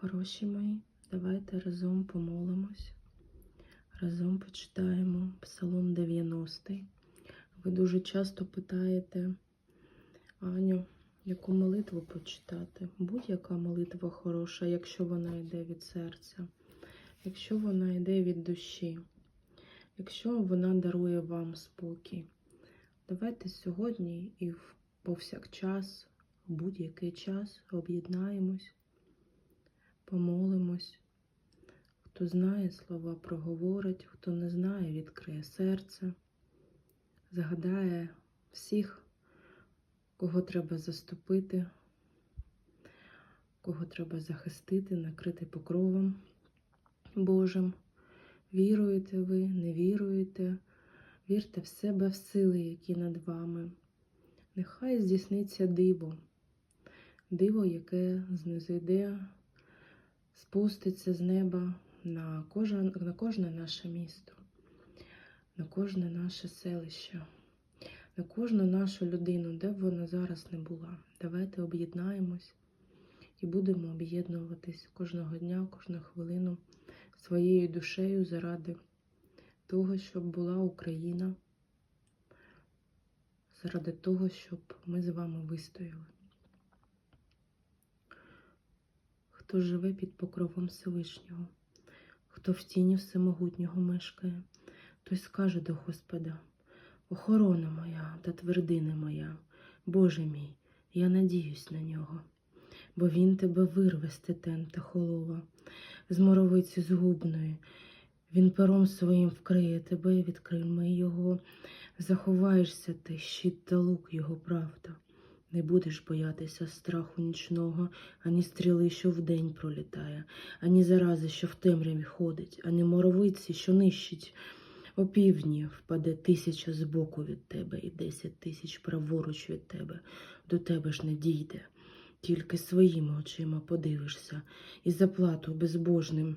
Хороші мої, давайте разом помолимось. Разом почитаємо Псалом 90. Ви дуже часто питаєте, Аню, яку молитву почитати? Будь-яка молитва хороша, якщо вона йде від серця, якщо вона йде від душі, якщо вона дарує вам спокій. Давайте сьогодні і повсякчас, в будь-який час об'єднаємось, помолимось. Хто знає слова, проговорить, хто не знає, відкриє серце, згадає всіх, кого треба заступити, кого треба захистити, накрити покровом Божим. Віруєте ви, не віруєте, вірте в себе, в сили, які над вами. Нехай здійсниться диво, диво, яке знизойде, спуститься з неба на кожне, на кожне наше місто, на кожне наше селище, на кожну нашу людину, де б вона зараз не була. Давайте об'єднаємось і будемо об'єднуватись кожного дня, кожну хвилину своєю душею заради того, щоб була Україна, заради того, щоб ми з вами вистояли. Хто живе під покровом Всевишнього, хто в тіні всемогутнього мешкає, той скаже до Господа: Охорона моя та твердина моя, Боже мій, я надіюсь на нього, бо Він тебе вирве з тетен та холова, з моровиці згубної. Він пером своїм вкриє тебе, відкриме його, заховаєшся ти, щит та лук його правда. Не будеш боятися страху нічного, ані стріли, що вдень пролітає, ані зарази, що в темряві ходить, ані моровиці, що нищить. Опівдні впаде тисяча збоку від тебе і десять тисяч праворуч від тебе. До тебе ж не дійде. Тільки своїми очима подивишся і заплату безбожним.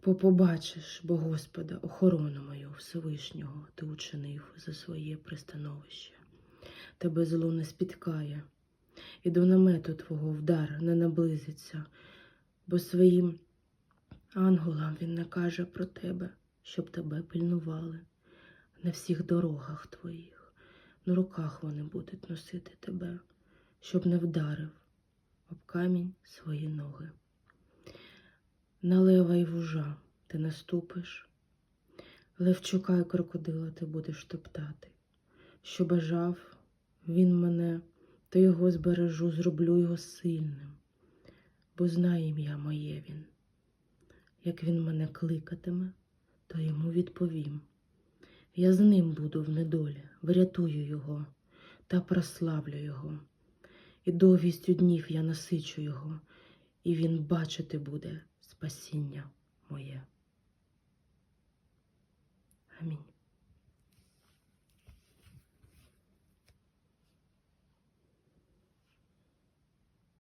Попобачиш, бо Господа, охорону мою Всевишнього ти учинив за своє пристановище. Тебе зло не спіткає, і до намету твого вдар не наблизиться, бо своїм ангелам він накаже про тебе, щоб тебе пильнували на всіх дорогах твоїх, на руках вони будуть носити тебе, щоб не вдарив об камінь свої ноги. На лева й вужа ти наступиш, Левчука й крокодила ти будеш топтати. Що бажав він мене, то його збережу, зроблю його сильним, бо знає ім'я моє він. Як він мене кликатиме, то йому відповім. Я з ним буду в недолі, врятую його та прославлю його. І довгістю днів я насичу його, і він бачити буде спасіння моє. Амінь.